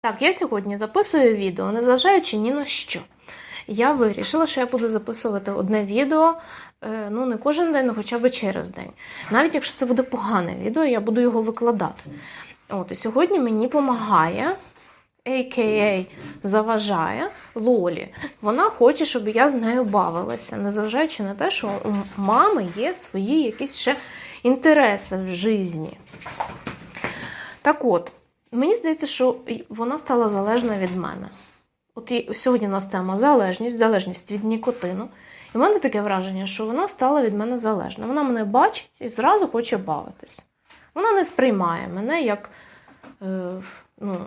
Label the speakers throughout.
Speaker 1: Так, я сьогодні записую відео, незважаючи ні на що. Я вирішила, що я буду записувати одне відео е, ну, не кожен день, але хоча б через день. Навіть якщо це буде погане відео, я буду його викладати. От, і сьогодні мені допомагає, a.k.a. заважає Лолі. Вона хоче, щоб я з нею бавилася, незважаючи на те, що у мами є свої якісь ще інтереси в житті. Так от, мені здається, що вона стала залежна від мене. От сьогодні у нас тема залежність, залежність від нікотину. І в мене таке враження, що вона стала від мене залежна. Вона мене бачить і зразу хоче бавитись. Вона не сприймає мене як. Е, ну,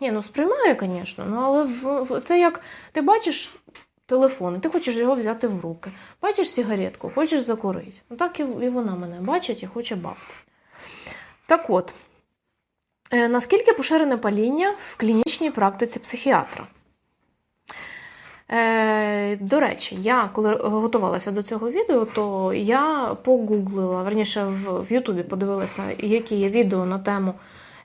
Speaker 1: ні, ну сприймає, звісно, ну, але в, в, це як ти бачиш телефон, і ти хочеш його взяти в руки. Бачиш сигаретку, хочеш закурити. Ну так і, і вона мене бачить і хоче бавитись. Так от, наскільки поширене паління в клінічній практиці психіатра? Е, до речі, я коли готувалася до цього відео, то я погуглила, верніше в, Ютубі подивилася, які є відео на тему,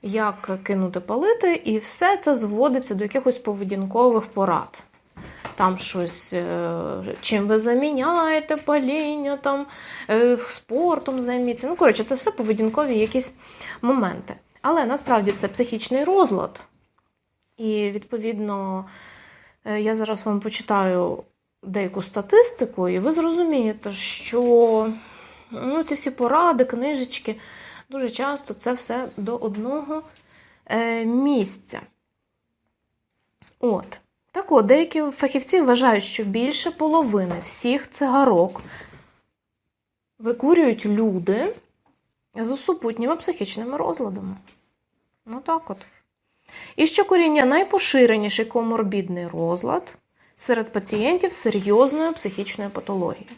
Speaker 1: як кинути палити, і все це зводиться до якихось поведінкових порад. Там щось, е, чим ви заміняєте паління, там, е, спортом займіться. Ну, коротше, це все поведінкові якісь моменти. Але насправді це психічний розлад. І, відповідно, е, я зараз вам почитаю деяку статистику, і ви зрозумієте, що ну, ці всі поради, книжечки, дуже часто це все до одного е, місця. От. Так от, деякі фахівці вважають, що більше половини всіх цигарок викурюють люди з супутніми психічними розладами. Ну так от. І що куріння найпоширеніший коморбідний розлад серед пацієнтів з серйозною психічною патологією.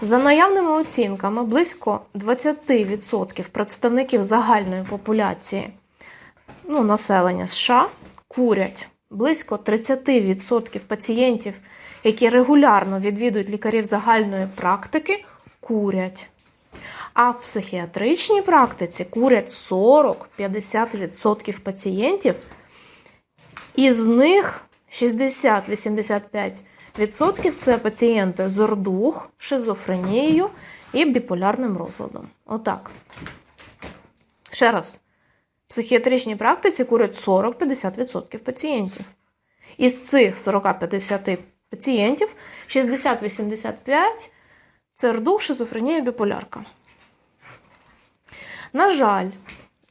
Speaker 1: За наявними оцінками, близько 20% представників загальної популяції ну, населення США курять. Близько 30% пацієнтів, які регулярно відвідують лікарів загальної практики, курять. А в психіатричній практиці курять 40-50% пацієнтів, із них 60-85% це пацієнти з ордух, шизофренією і біполярним розладом. Отак. Ще раз. В психіатричній практиці курять 40-50% пацієнтів. Із цих 40-50 пацієнтів 60-85 це рдух, шизофренія, біполярка. На жаль,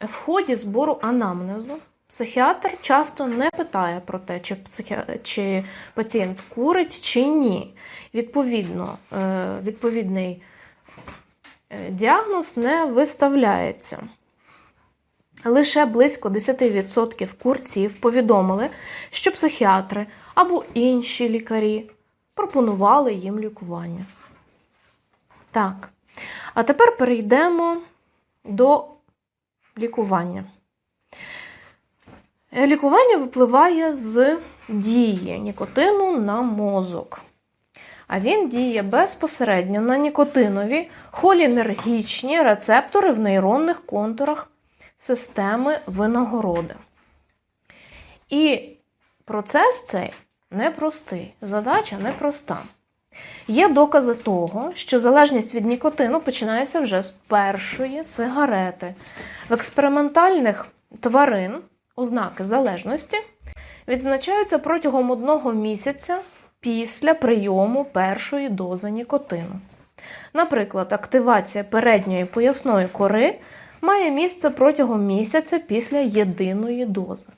Speaker 1: в ході збору анамнезу психіатр часто не питає про те, чи, психі... чи пацієнт курить чи ні. Відповідно, е, відповідний е, діагноз не виставляється. Лише близько 10% курців повідомили, що психіатри або інші лікарі пропонували їм лікування. Так, а тепер перейдемо до лікування. Лікування випливає з дії нікотину на мозок. А він діє безпосередньо на нікотинові холінергічні рецептори в нейронних контурах системи винагороди. І процес цей непростий, задача непроста. Є докази того, що залежність від нікотину починається вже з першої сигарети. В експериментальних тварин ознаки залежності відзначаються протягом одного місяця після прийому першої дози нікотину. Наприклад, активація передньої поясної кори має місце протягом місяця після єдиної дози.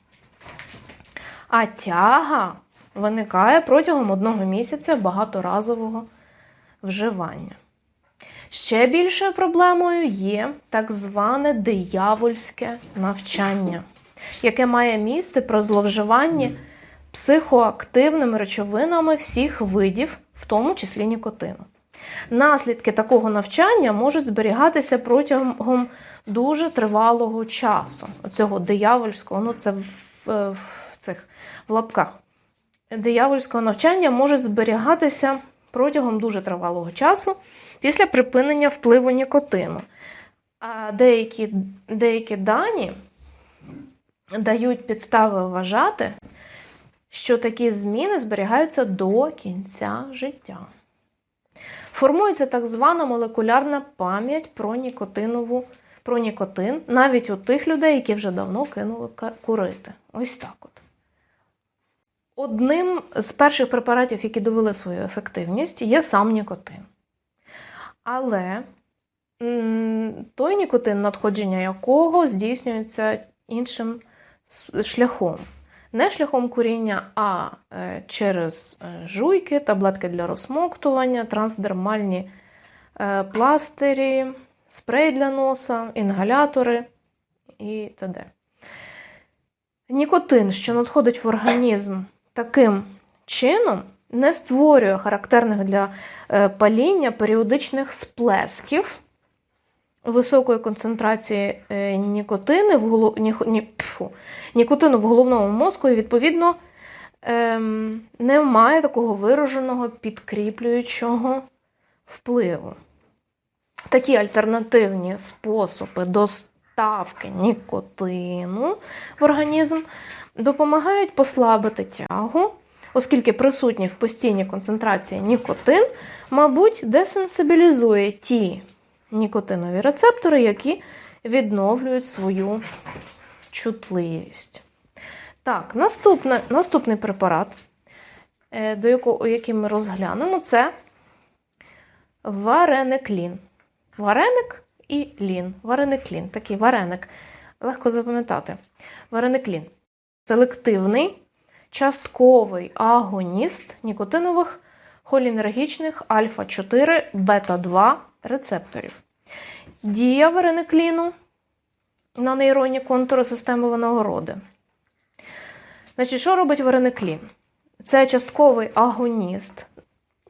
Speaker 1: А тяга виникає протягом одного місяця багаторазового вживання. Ще більшою проблемою є так зване диявольське навчання, яке має місце про зловживання психоактивними речовинами всіх видів, в тому числі нікотину. Наслідки такого навчання можуть зберігатися протягом дуже тривалого часу. Оцього диявольського, ну це в, в цих в лапках. Диявольського навчання може зберігатися протягом дуже тривалого часу після припинення впливу нікотину. А деякі, деякі дані дають підстави вважати, що такі зміни зберігаються до кінця життя. Формується так звана молекулярна пам'ять про нікотинову про нікотин навіть у тих людей, які вже давно кинули курити. Ось так от. Одним з перших препаратів, які довели свою ефективність, є сам нікотин. Але той нікотин, надходження якого здійснюється іншим шляхом. Не шляхом куріння, а е, через е, жуйки, таблетки для розсмоктування, трансдермальні е, пластирі, спрей для носа, інгалятори і т.д. Нікотин, що надходить в організм таким чином, не створює характерних для е, паління періодичних сплесків високої концентрації е, нікотини в голов... ні... Ні... пфу, нікотину в головному мозку, і, відповідно, ем, немає такого вираженого підкріплюючого впливу. Такі альтернативні способи доставки нікотину в організм допомагають послабити тягу, оскільки присутній в постійній концентрації нікотин, мабуть, десенсибілізує ті нікотинові рецептори, які відновлюють свою чутливість. Так, наступне, наступний препарат, е, до якого, який ми розглянемо, це варенеклін. Вареник і лін. Варенеклін. Такий вареник. Легко запам'ятати. Варенеклін. Селективний, частковий агоніст нікотинових холінергічних альфа-4 бета-2 рецепторів. Дія варенекліну на нейронні контури системи винагороди. Значить, що робить варенеклін? Це частковий агоніст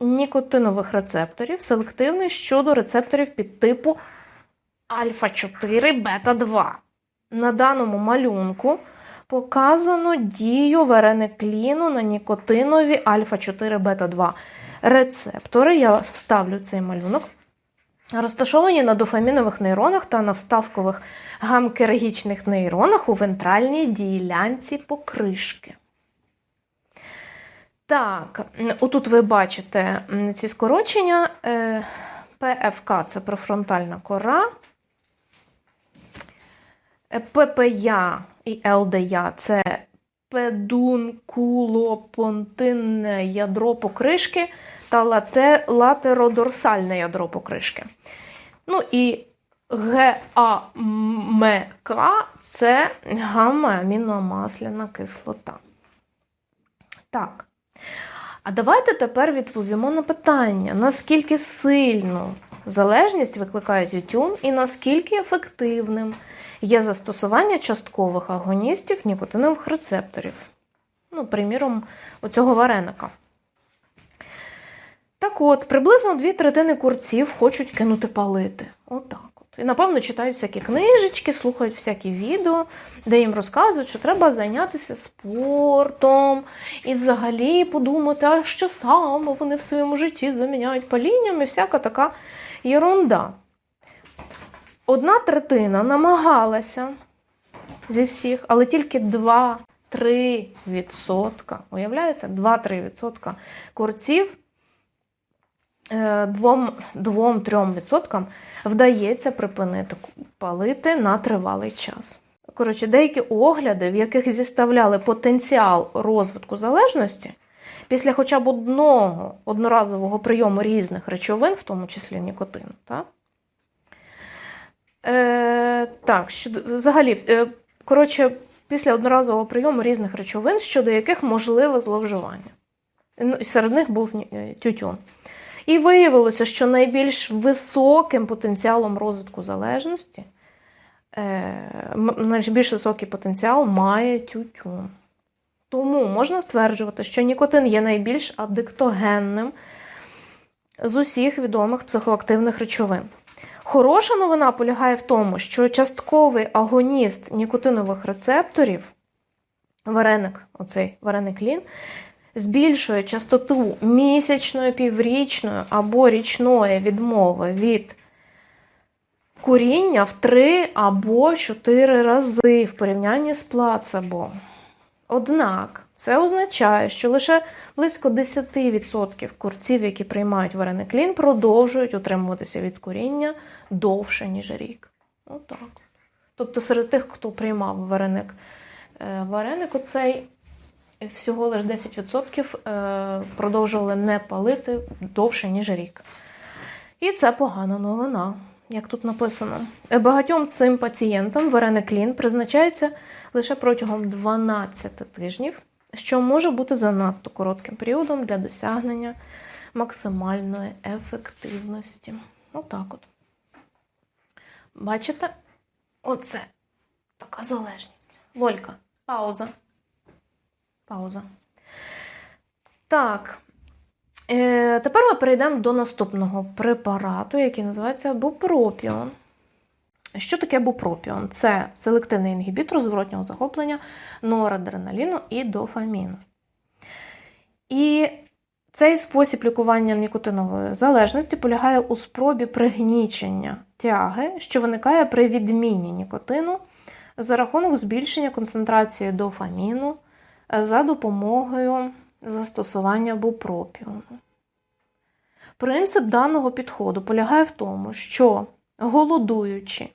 Speaker 1: нікотинових рецепторів, селективний щодо рецепторів підтипу альфа-4 бета-2. На даному малюнку показано дію варенекліну на нікотинові альфа-4 бета-2 рецептори. Я вставлю цей малюнок. Розташовані на дофамінових нейронах та на вставкових гамкергічних нейронах у вентральній ділянці покришки. Так, отут ви бачите ці скорочення. Е, ПФК це префронтальна кора. Е, ППЯ і ЛДЯ це педункулопонтинне ядро покришки та лате, латеродорсальне ядро покришки. Ну і ГАМК це гамма-аміномасляна кислота. Так. А давайте тепер відповімо на питання, наскільки сильну залежність викликає тютюн і наскільки ефективним є застосування часткових агоністів нікотинових рецепторів. Ну, приміром, оцього вареника. Так от, приблизно дві третини курців хочуть кинути палити. Отак от. І, напевно, читають всякі книжечки, слухають всякі відео, де їм розказують, що треба зайнятися спортом і взагалі подумати, а що саме вони в своєму житті заміняють палінням і всяка така єрунда. Одна третина намагалася зі всіх, але тільки 2-3%. Уявляєте? 2-3% курців е, двом- 2-3% вдається припинити палити на тривалий час. Коротше, деякі огляди, в яких зіставляли потенціал розвитку залежності, після хоча б одного одноразового прийому різних речовин, в тому числі нікотину, так? Е, так, щодо, взагалі, е, коротше, після одноразового прийому різних речовин, щодо яких можливе зловживання. Ну, Серед них був е, тютюн. І виявилося, що найбільш високим потенціалом розвитку залежності, е, найбільш високий потенціал має тютюн. Тому можна стверджувати, що нікотин є найбільш адиктогенним з усіх відомих психоактивних речовин. Хороша новина полягає в тому, що частковий агоніст нікотинових рецепторів, вареник, оцей вареник лін, збільшує частоту місячної, піврічної або річної відмови від куріння в 3 або 4 рази в порівнянні з плацебо. Однак це означає, що лише близько 10% курців, які приймають вареник клін, продовжують утримуватися від куріння довше, ніж рік. Отак. Тобто серед тих, хто приймав вареник, е, вареник оцей всього лише 10% е, продовжували не палити довше, ніж рік. І це погана новина, як тут написано. Е, Багатьом цим пацієнтам вареник лін призначається лише протягом 12 тижнів, що може бути занадто коротким періодом для досягнення максимальної ефективності. Отак от. Бачите? Оце така залежність. Лолька, пауза. Пауза. Так. Е, тепер ми перейдемо до наступного препарату, який називається бупропіон. Що таке бупропіон? Це селективний інгібітор зворотнього захоплення норадреналіну і дофаміну. І цей спосіб лікування нікотинової залежності полягає у спробі пригнічення тяги, що виникає при відміні нікотину за рахунок збільшення концентрації дофаміну е, за допомогою застосування бупропіону. Принцип даного підходу полягає в тому, що голодуючи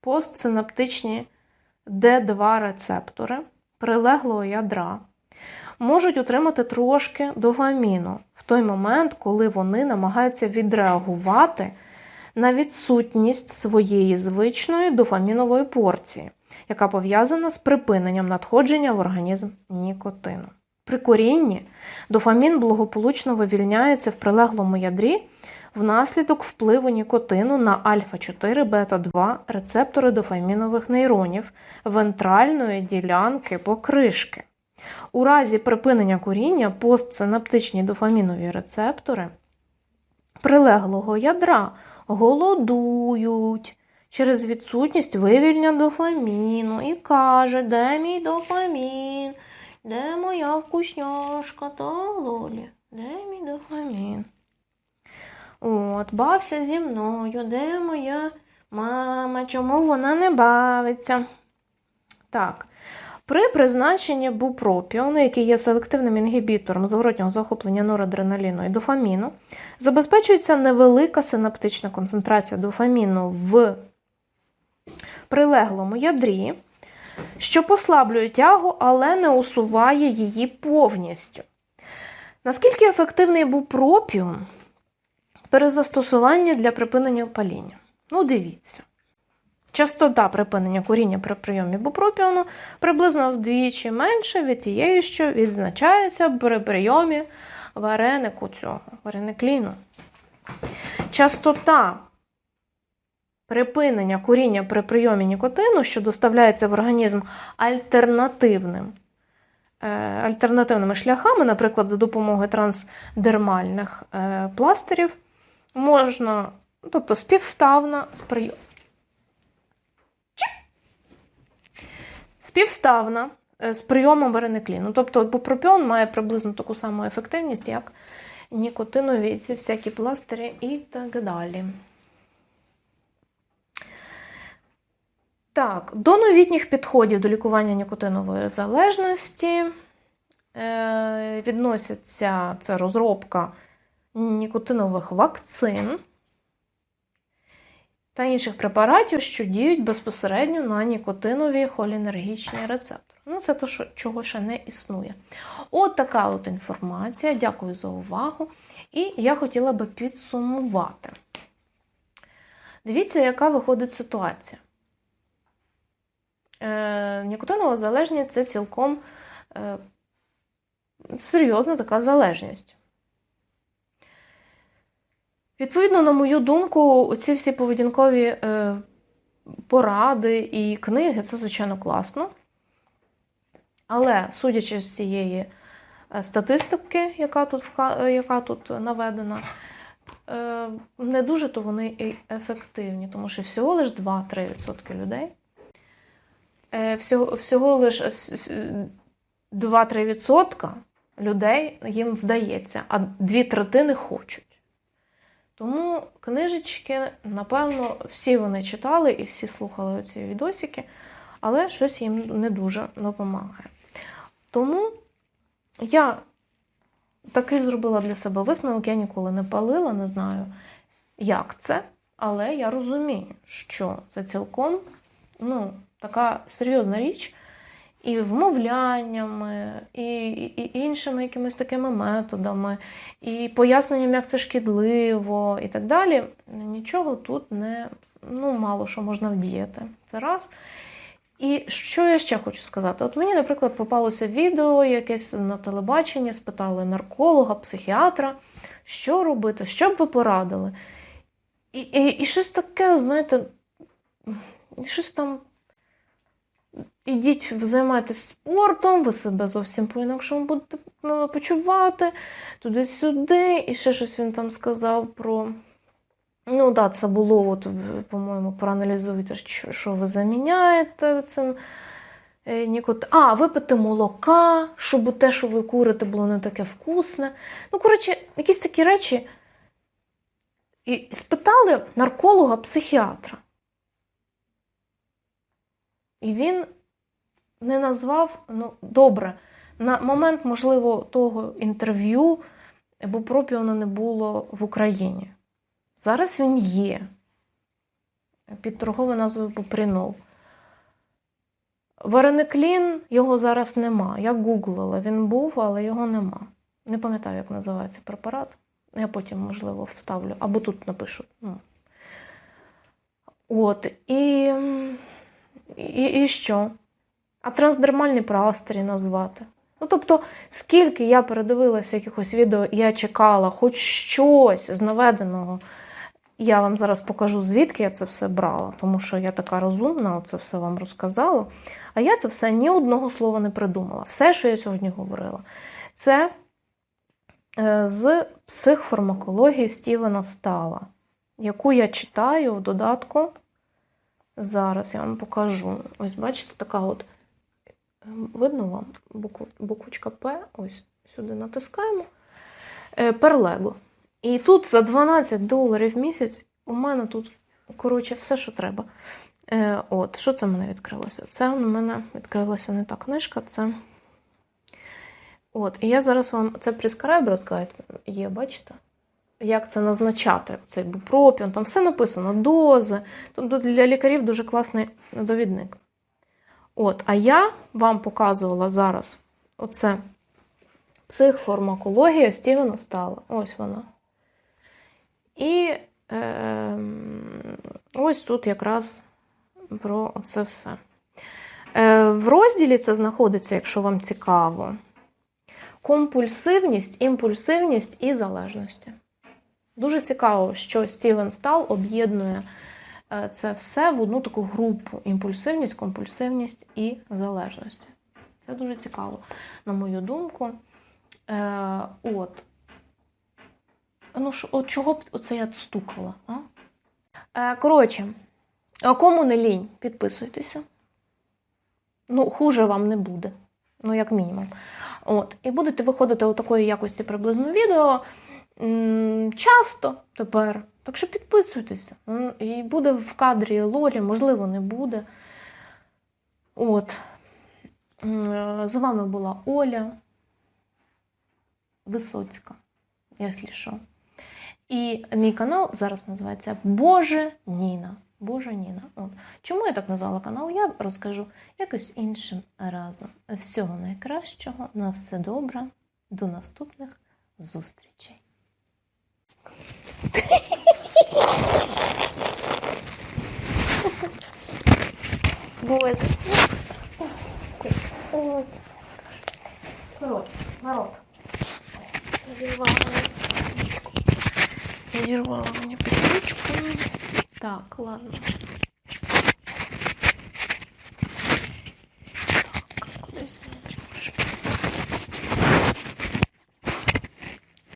Speaker 1: постсинаптичні D2 рецептори прилеглого ядра можуть отримати трошки дофаміну в той момент, коли вони намагаються відреагувати на відсутність своєї звичної дофамінової порції, яка пов'язана з припиненням надходження в організм нікотину. При корінні дофамін благополучно вивільняється в прилеглому ядрі внаслідок впливу нікотину на альфа-4 бета-2 рецептори дофамінових нейронів вентральної ділянки покришки. У разі припинення куріння постсинаптичні дофамінові рецептори прилеглого ядра голодують через відсутність вивільнення дофаміну і каже, де мій дофамін, де моя вкусняшка та лолі, де мій дофамін? От, бався зі мною, де моя мама, чому вона не бавиться? Так. При призначенні бупропіону, який є селективним інгібітором зворотнього захоплення норадреналіну і дофаміну, забезпечується невелика синаптична концентрація дофаміну в прилеглому ядрі, що послаблює тягу, але не усуває її повністю. Наскільки ефективний бупропіон при застосуванні для припинення паління? Ну, дивіться. Частота припинення куріння при прийомі бупропіону приблизно вдвічі менше від тієї, що відзначається при прийомі варенику цього, вареникліну. Частота припинення куріння при прийомі нікотину, що доставляється в організм альтернативним, е, альтернативними шляхами, наприклад, за допомогою трансдермальних е, пластирів, можна, тобто співставна з прийомом. співставна е, з прийомом вареникліну. Тобто бупропіон має приблизно таку саму ефективність, як нікотинові ці всякі пластирі і так далі. Так, до новітніх підходів до лікування нікотинової залежності е, відносяться це розробка нікотинових вакцин та інших препаратів, що діють безпосередньо на нікотинові холінергічні рецептори. Ну, це те, чого ще не існує. От така от інформація. Дякую за увагу. І я хотіла би підсумувати. Дивіться, яка виходить ситуація. Е, Нікотинова залежність це цілком е, серйозна така залежність. Відповідно, на мою думку, ці всі поведінкові е, поради і книги це, звичайно, класно. Але, судячи з цієї е, статистики, яка тут, яка тут наведена, е, не дуже то вони і ефективні, тому що всього лише 2-3% людей. Всього, всього лише 2-3% людей їм вдається, а дві третини хочуть. Тому книжечки, напевно, всі вони читали і всі слухали ці відосики, але щось їм не дуже допомагає. Тому я таки зробила для себе висновок, я ніколи не палила, не знаю, як це, але я розумію, що це цілком ну, така серйозна річ. І вмовляннями, і, і, іншими якимись такими методами, і поясненням, як це шкідливо, і так далі. Нічого тут не ну, мало що можна вдіяти. Це раз. І що я ще хочу сказати? От мені, наприклад, попалося відео якесь на телебаченні, спитали нарколога, психіатра, що робити, що б ви порадили. І, і, і щось таке, знаєте, щось там. Ідіть, займайтесь спортом, ви себе зовсім по-інакшому будете ну, почувати, туди-сюди. І ще щось він там сказав про. Ну, так, да, це було, от, по-моєму, проаналізуйте, що, що ви заміняєте цим е, нікот. А, випити молока, щоб те, що ви курите, було не таке вкусне. Ну, коротше, якісь такі речі. І спитали нарколога-психіатра. І він не назвав, ну, добре, на момент, можливо, того інтерв'ю бупропіону не було в Україні. Зараз він є під торговою назвою Бупрінол. Варениклін його зараз нема. Я гуглила, він був, але його нема. Не пам'ятаю, як називається препарат. Я потім, можливо, вставлю, або тут напишу. Ну. От, і, і, і що? А трансдермальні пластирі назвати. Ну, тобто, скільки я передивилася якихось відео, я чекала хоч щось з наведеного. Я вам зараз покажу, звідки я це все брала, тому що я така розумна, це все вам розказала. А я це все ні одного слова не придумала. Все, що я сьогодні говорила, це з психфармакології Стівена Стала, яку я читаю в додатку. Зараз я вам покажу. Ось, бачите, така от. Видно вам букв, буквочка П, ось сюди натискаємо. Перлего. І тут за 12 доларів в місяць у мене тут, коротше, все, що треба. Е, От, що це в мене відкрилося? Це у мене відкрилася не та книжка, це. От, і я зараз вам це прескрайб розказати є, бачите? Як це назначати? Цей бупропіон, там все написано, дози. Тобто для лікарів дуже класний довідник. От, а я вам показувала зараз оце психфармакологія Стівена Стала. Ось вона. І е, ось тут якраз про це все. Е, В розділі це знаходиться, якщо вам цікаво, компульсивність, імпульсивність і залежності. Дуже цікаво, що Стівен Стал об'єднує це все в одну таку групу: імпульсивність, компульсивність і залежність. Це дуже цікаво, на мою думку. Е, От. Ну, ж, от чого б оце я стукала? А? Е, Коротше, кому не лінь, підписуйтеся. Ну, хуже вам не буде. Ну, як мінімум. От. І будете виходити у такої якості приблизно відео часто тепер. Так що підписуйтеся. І буде в кадрі Лорі, можливо, не буде. От. З вами була Оля Висоцька, якщо що. І мій канал зараз називається Боже Ніна. Боже Ніна. От. Чому я так назвала канал? Я розкажу якось іншим разом. Всього найкращого, на все добре, до наступних зустрічей. Боже. Народ, народ. Надервала мне петличку. Так, ладно. Так, куда здесь?